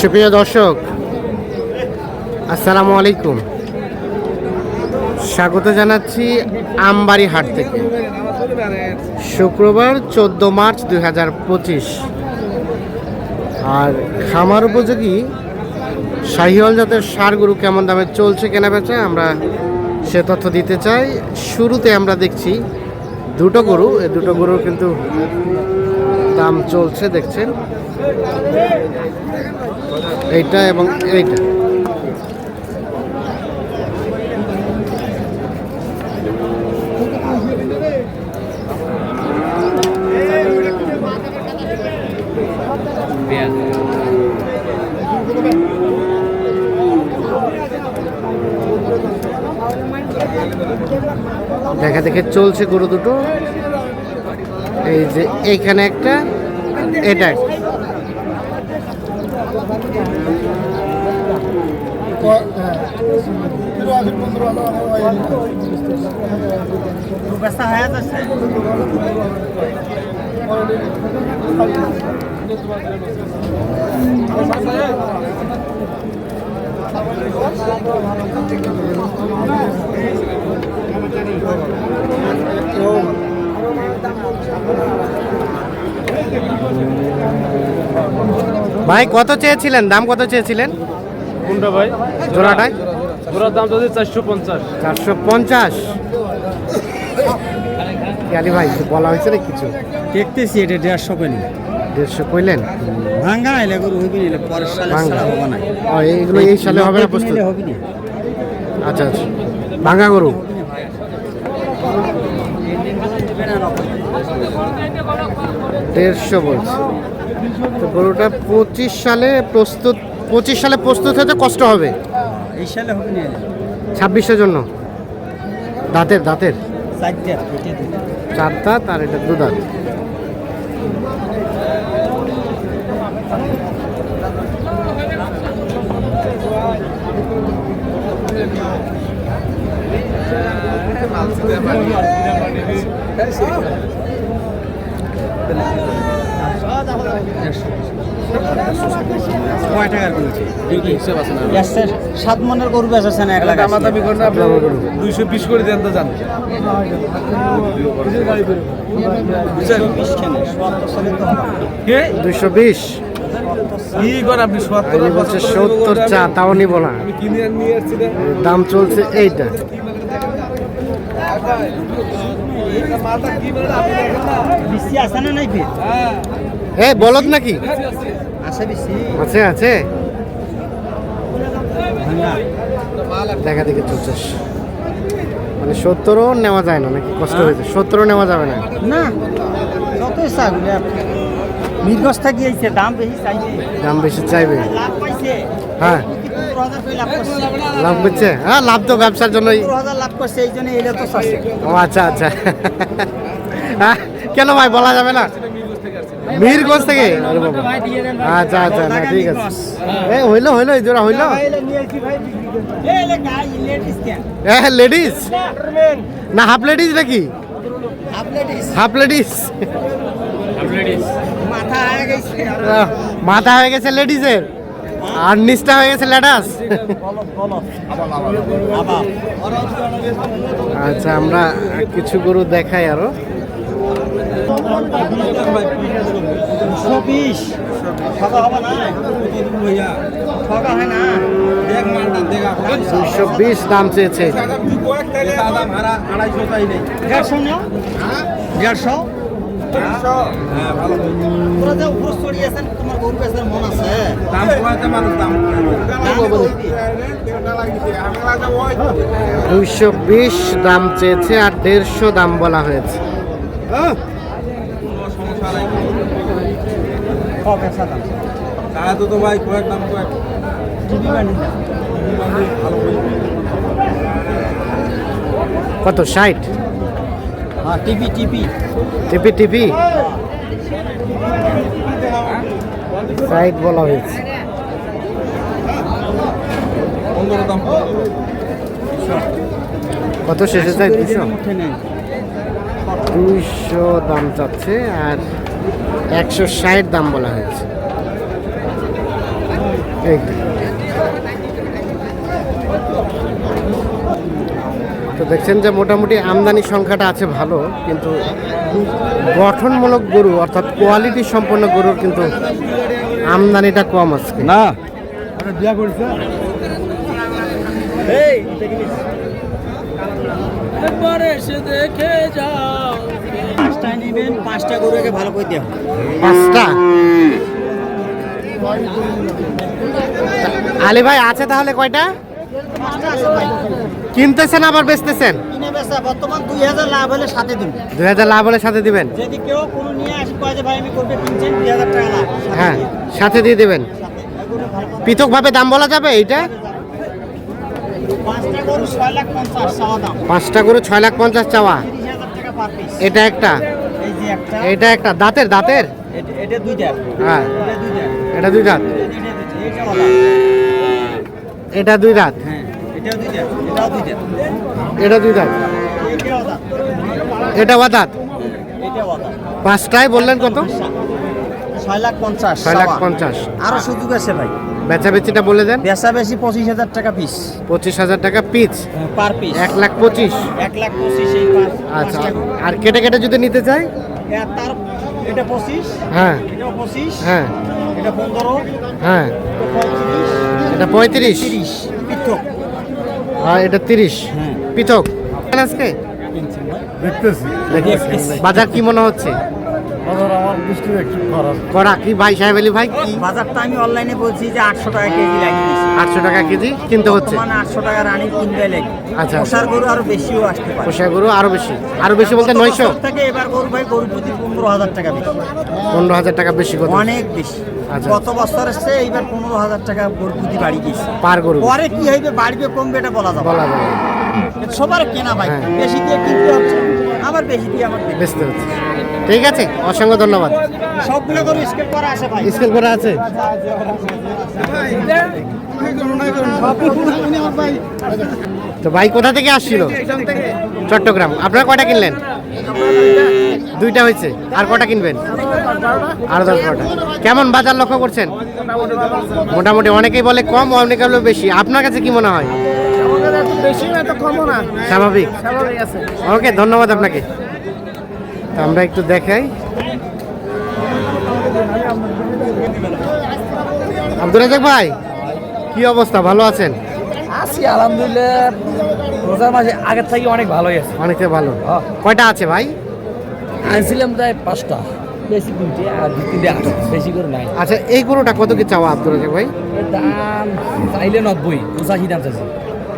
সুপ্রিয় দর্শক, আসসালামু আলাইকুম। স্বাগত জানাচ্ছি আমবাড়ি হাট থেকে। শুক্রবার চোদ্দ মার্চ দুই হাজার পঁচিশ। আর খামার উপযোগী শাহিওয়াল জাতের সার গরু কেমন দামে চলছে, কেনা বেচা, আমরা সে তথ্য দিতে চাই। শুরুতে আমরা দেখছি দুটো গরু, এই দুটো গরুর কিন্তু দাম চলছে, দেখছেন। এইটা এবং এইটা দেখা দেখে চলছে গরু দুটো এই যে এইখানে একটা এটা। ভাই কত চেয়েছিলেন? দাম কত চেয়েছিলেন? কোনটা ভাই? জোড়াটায় জোড়ার দাম যদি চারশো পঞ্চাশ। চারশো পঞ্চাশ? আলী ভাই বলা হয়েছে না কিছু? দেখতেছি এটা দেড়শো পেনি দেড়শো কইলেন? ভাঙ্গা এলে গরু হবি নিলে পরের সালে ভাঙ্গা। হবে না। ও এইগুলো এই সালে হবে না প্রস্তুত? আচ্ছা আচ্ছা। ভাঙা গরু? দেড়শো বলছে। তো গরুটা পঁচিশ সালে প্রস্তুত পঁচিশ সালে প্রস্তুত হতে কষ্ট হবে? এই সালে হবি না। ছাব্বিশের জন্য? দাঁতের দাঁতের? চার দাঁত আর এটা দু দাঁত। কয় টাকার বলছে সাত মনের গরু বেচাচ্ছে এক লাখ আপনার দুইশো বিশ করে দেন তো জান। সত্তর সালে তো হবে না। কে? দুইশো বিশ। কি করে আপনি সত্তর বলছে সত্তর চা তাও নিব না। কিনে নিয়ে আসছি দাম চলছে এইটা। মাথা কি বলে আপনি দেখেন না বেশি আছে না নাই ফের হ্যাঁ এ বলদ নাকি? আছে আছে দেখা দেখে চলছে মানে সত্তরও নেওয়া যায় না নাকি কষ্ট হয়েছে? সত্তরও নেওয়া যাবে না? না যতই চাগুলি মিরগজ থাকি আইছে দাম বেশি চাইছে। দাম বেশি চাইবে। লাভ হ্যাঁ। লাভ করছে। হ্যাঁ লাভ তো ব্যবসার জন্যই। লাভ করছে এই জন্য তো ও আচ্ছা আচ্ছা। হ্যাঁ, কেন ভাই বলা যাবে না? মিরগঞ্জ থেকে? আচ্ছা আচ্ছা না ঠিক আছে। এ হইল হইল এই জোড়া হইল? হ্যাঁ লেডিস না হাফ লেডিস নাকি? Half ladies. মাথা হয়ে গেছে। মাথা হয়ে গেছে লেডিসের? আর নিচটা হয়ে গেছে লেডাস? আচ্ছা আমরা কিছু গরু দেখাই আরও। চব্বিশ। ঠকা হবে না? ঠকা হয় না? দুইশো বিশ দাম চেয়েছে। দেড়শো দেড়শো? মন। দুইশো বিশ দাম চেয়েছে আর দেড়শো দাম বলা হয়েছে। ক বেচা দাম টিভি বানি দাম কত ষাট? হ্যাঁ টিভি টিভি টিপি টিপি? ষাট বলা হয়েছে। কত শেষে চাই দুশো? দুইশো দাম চাচ্ছে আর একশো ষাট দাম বলা হয়েছে। এই তো দেখছেন যে মোটামুটি আমদানি সংখ্যাটা আছে ভালো কিন্তু গঠনমূলক গরু অর্থাৎ কোয়ালিটি সম্পন্ন গরুর কিন্তু আমদানিটা কম আছে না। বিয়া করছে। পাঁচটা নেবেন পাঁচটা গরুকে ভালো করে দেওয়া পাঁচটা? আলী ভাই আছে তাহলে কয়টা? কিনতেছেন আবার বেচতেছেন? বর্তমান দুই হাজার লাভ হলে সাথে দুই হাজার লাভ হলে সাথে দিবেন? যদি কেউ কোনো নিয়ে আসে কয় যে ভাই আমি করবে কিনছেন দুই হাজার টাকা লাভ। হ্যাঁ সাথে দিয়ে দেবেন। পৃথকভাবে দাম বলা যাবে এইটা? পাঁচটা গরু ছয় লাখ পঞ্চাশ চাওয়া করে ছয় লাখ পঞ্চাশ এটা একটা। একটা। এটা একটা দাঁতের দাঁতের? এটা- এটা হ্যাঁ। এটা দুই দাঁত? এটা এটা এটা দুই দাঁত? এটা এটা দুই দাঁত? এটা বা দাঁত? এটাও পাঁচটায় বললেন কত? ছয় লাখ পঞ্চাশ ছয় লাখ পঞ্চাশ। আরও সুযোগ আছে ভাই। বেচা বেচিটা বলে দেন। বেচা বেশি পঁচিশ হাজার টাকা পিস পঁচিশ হাজার টাকা পিচ পার পিস এক লাখ পঁচিশ। এক লাখ পঁচিশ আচ্ছা আর কেটে কেটে যদি নিতে চাই তার এটা পঁচিশ হ্যাঁ। এটা পঁচিশ হ্যাঁ। এটা পনেরো হ্যাঁ। এটা পঁয়ত্রিশ তিরিশ পৃথক। হ্যাঁ এটা তিরিশ। হ্যাঁ। পৃথক। আজকে? দেখতেছি। বাজার কি মনে হচ্ছে? বাজার আমার দৃষ্টি একটু খারাপ কড়া কি ভাই সাহেব আলী ভাই? কি? বাজারটা আমি অনলাইনে বলছি যে আটশো টাকা কেজি আটশো টাকা কেজি কিনতে হচ্ছে। বর্তমানে আটশো টাকা রানি কিনতে লাগে। আচ্ছা। পোষার গরু আরও বেশিও আসতে পারে। গরু আরও বেশি। আরও বেশি বলতে নয়শো? থেকে এবার গরু ভাই গরু প্রতি পনেরো হাজার টাকা বেশি। পনেরো হাজার টাকা বেশি অনেক বেশি। আচ্ছা। গত বছর এসছে এইবার পনেরো হাজার টাকা গরু প্রতি বাড়ি গেছে পার গরু। পরে কি হইবে বাড়বে কমবে এটা বলা যাবে বলা যাবে সবার কেনা ভাই। হ্যাঁ। বেশি দিয়ে কিনতে হচ্ছে আবার বেশি দিয়ে আমার বেচতে হচ্ছে। ঠিক আছে? অসংখ্য ধন্যবাদ। হচ্ছে। সবগুলো গরু স্কেপ করা আছে ভাই। স্কেল করা আছে? তো ভাই কোথা থেকে আসছিল? চট্টগ্রাম। আপনারা কয়টা কিনলেন? দুইটা হয়েছে। আর কটা কিনবেন? আরও দশ বারোটা। কেমন বাজার লক্ষ্য করছেন? মোটামুটি অনেকেই বলে কম অনেকে বলে বেশি। আপনার কাছে কি মনে হয়? স্বাভাবিক। ওকে ধন্যবাদ আপনাকে। আমরা একটু দেখাই। আব্দুল রাজাক ভাই কি অবস্থা? ভালো আছেন? আছি আলহামদুলিল্লাহ। রোজার মাসে আগের থেকে অনেক ভালোই আছে। অনেকে ভালো। কয়টা আছে ভাই? আনছিলাম প্রায় পাঁচটা। বেশি তিনটে আর দু তিনটে আট বেশি করে নাই। আচ্ছা এই গরুটা কত কি চাওয়া আব্দুল রাজাক ভাই? দাম চাইলে নব্বই পঁচাশি দাম চাইছি।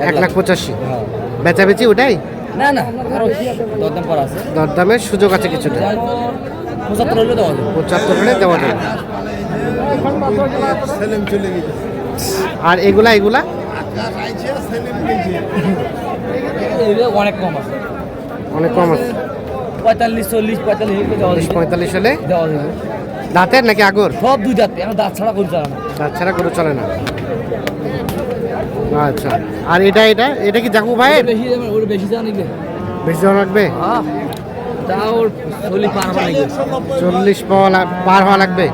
এক লাখ পঁচাশি। হ্যাঁ। বেচা বেচি ওটাই? না না আরও দরদাম করা আছে। দরদামের সুযোগ আছে কিছুটা। পঁচাত্তর হইলে দেওয়া যাবে। পঁচাত্তর হলে দেওয়া যাবে। আর এগুলা এগুলা? অনেক কম আছে। অনেক কম আছে। পঁয়তাল্লিশ চল্লিশ পঁয়তাল্লিশ পঁয়তাল্লিশ হলে? দেওয়া যাবে। দাঁতের নাকি আগর? সব দুই দাঁত দাঁত ছাড়া করে চালানো দাঁত ছাড়া গরু চলে না। আচ্ছা। আর এটা এটা? এটা কি জাকু ভাইয়ের? বেশি দাম ওর বেশি দাম নিবে বেশি দাম লাগবে? হ্যাঁ। তা চল্লিশ পার হওয়া লাগবে।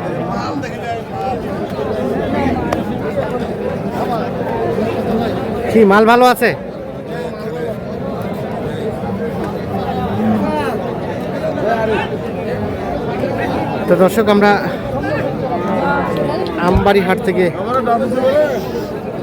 কি মাল ভালো আছে? তো দর্শক আমরা আমবাড়ি হাট থেকে